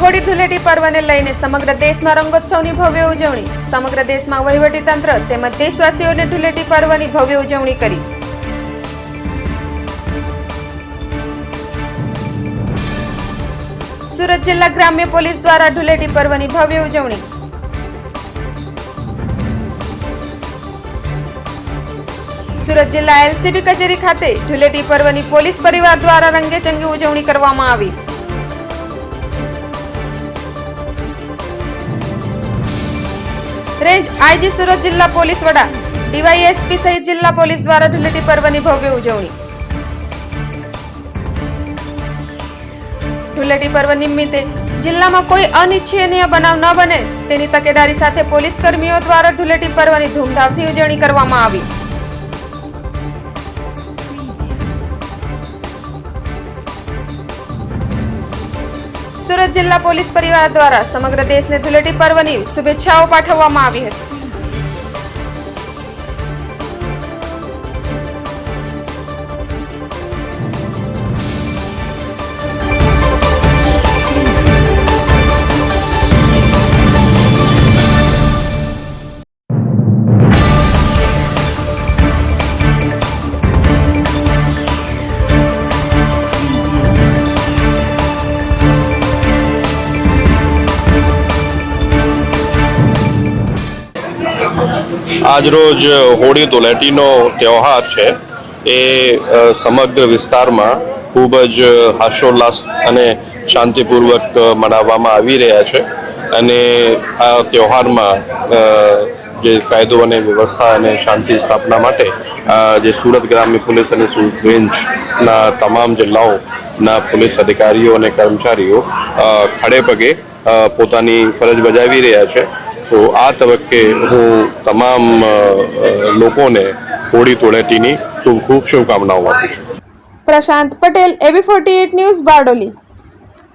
હોળી ધૂળેટી પર્વને લઈને સમગ્ર દેશમાં રંગોત્સવની ભવ્ય ઉજવણી, સમગ્ર દેશમાં વહીવટીતંત્ર તેમજ દેશવાસીઓને ધૂળેટી પર્વની ભવ્ય ઉજવણી કરી. સુરત જિલ્લા ગ્રામ્ય પોલીસ દ્વારા ધૂળેટી પર્વની ભવ્ય ઉજવણી. સુરત જિલ્લા એલસીબી કચેરી ખાતે ધૂળેટી પર્વની પોલીસ પરિવાર દ્વારા રંગેચંગી ઉજવણી કરવામાં આવી. રેન્જ આઈજી સુરત જિલ્લા પોલીસ વડા, ડીવાયએસપી સહિત જિલ્લા પોલીસ દ્વારા ધૂળેટી પર્વની ભવ્ય ઉજવણી. ધૂળેટી પર્વ નિમિત્તે જિલ્લામાં કોઈ અનિચ્છનીય બનાવ ન બને તેની તકેદારી સાથે પોલીસ કર્મીઓ દ્વારા ધૂળેટી પર્વની ધૂમધામથી ઉજવણી કરવામાં આવી. સુરત જિલ્લા પોલીસ પરિવાર દ્વારા સમગ્ર દેશને ધૂળેટી પર્વની શુભેચ્છાઓ પાઠવવામાં આવી હતી. આજરોજ હોળી ધૂળેટીનો તહેવાર છે. એ સમગ્ર વિસ્તારમાં ખૂબ જ હર્ષોલ્લાસ અને શાંતિપૂર્વક મનાવવામાં આવી રહ્યા છે. અને આ તહેવારમાં જે કાયદો અને વ્યવસ્થા અને શાંતિ સ્થાપના માટે જે સુરત ગ્રામ્ય પોલીસ અને સુરત રેન્જના તમામ જિલ્લાઓના પોલીસ અધિકારીઓ અને કર્મચારીઓ ખડે પગે પોતાની ફરજ બજાવી રહ્યા છે. તો આ તબક્કે હું તમામ લોકોને હોળી ધૂળેટીની ખૂબ ખૂબ શુભકામનાઓ આપું છું. Prashant Patel, AB forty news Bardoli.